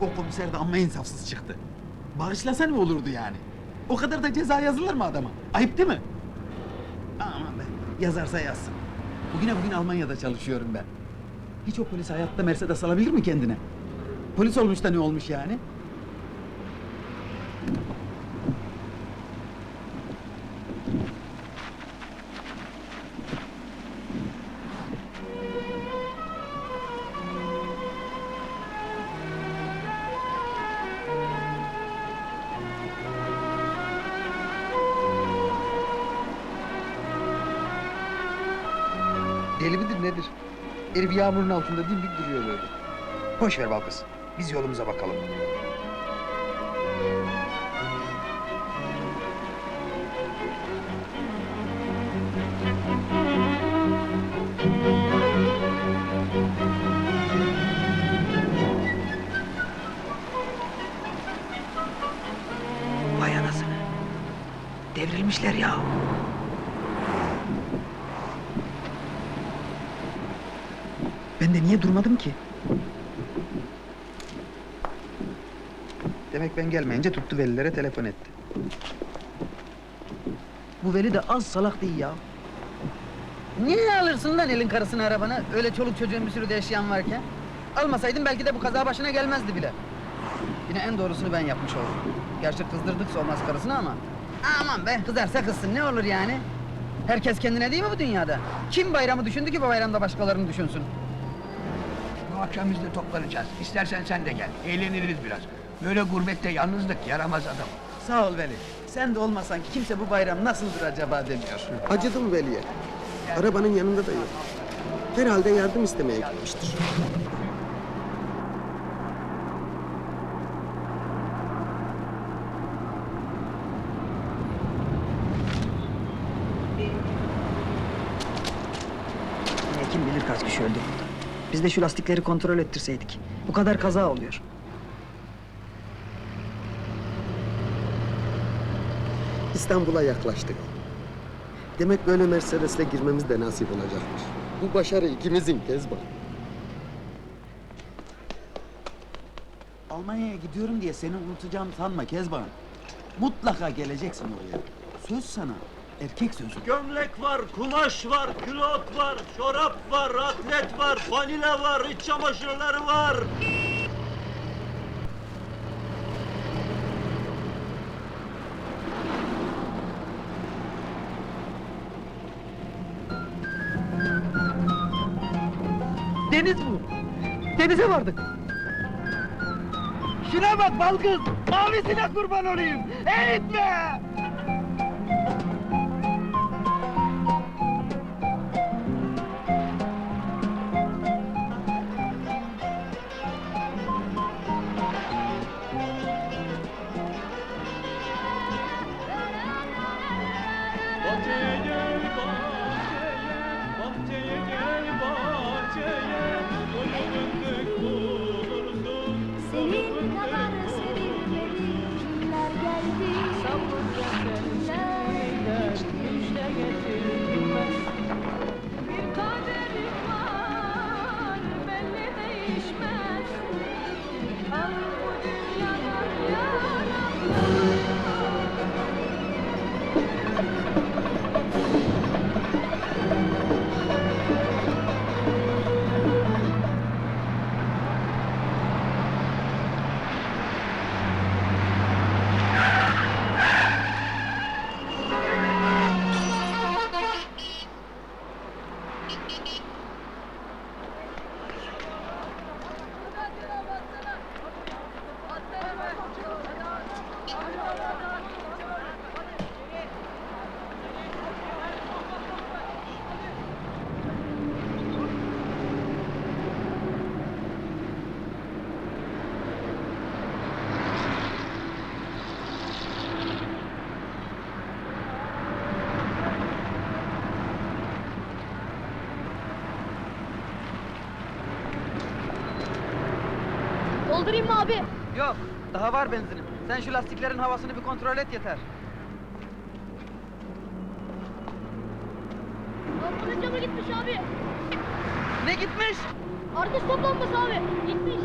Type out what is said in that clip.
O komiser de amma insafsız çıktı. Bağışlasa ne olurdu yani? O kadar da ceza yazılır mı adama? Ayıp değil mi? Aman be, yazarsa yazsın. Bugüne bugün Almanya'da çalışıyorum ben. Hiç o polis hayatta Mercedes alabilir mi kendine? Polis olmuş da ne olmuş yani? Deli midir nedir? Herif yağmurun altında dimdik duruyor böyle. Boş ver Balkız. Biz yolumuza bakalım. Vay. Devrilmişler ya. Ben de niye durmadım ki? Demek ben gelmeyince tuttu velilere telefon etti. Bu veli de az salak değil ya. Niye alırsın lan elin karısını arabana? Öyle çoluk çocuğun bir sürü de eşyan varken. Almasaydın belki de bu kaza başına gelmezdi bile. Yine en doğrusunu ben yapmış oldum. Gerçi kızdırdık olmaz karısını ama. Aman be kızarsa kızsın ne olur yani? Herkes kendine değil mi bu dünyada? Kim bayramı düşündü ki bu bayramda başkalarını düşünsün? Akşam biz de toplanacağız. İstersen sen de gel. Eğleniriz biraz. Böyle gurbette yalnızlık yaramaz adam. Sağ ol Veli. Sen de olmasan kimse bu bayram nasıldır acaba demiyor. Acıdım Veli'ye. Arabanın yanında da yok. Herhalde yardım istemeye gitmiştir. Kim bilir kaç kişi öldü burada. Biz de şu lastikleri kontrol ettirseydik. Bu kadar kaza oluyor. İstanbul'a yaklaştık. Demek böyle Mercedes'le girmemiz de nasip olacakmış. Bu başarı ikimizin Kezban. Almanya'ya gidiyorum diye seni unutacağım sanma Kezban. Mutlaka geleceksin oraya. Söz sana. Erkek sözü. Gömlek var, kumaş var, külot var, çorap var, atlet var, vanila var, iç çamaşırları var. Deniz bu. Denize vardık. Şuna bak balkız, mavisine kurban olayım. Eğitme! Doldurayım mı abi? Yok, daha var benzinim. Sen şu lastiklerin havasını bir kontrol et yeter. Lambanın camı gitmiş abi. Ne gitmiş? Artist toplanması abi. Gitmiş.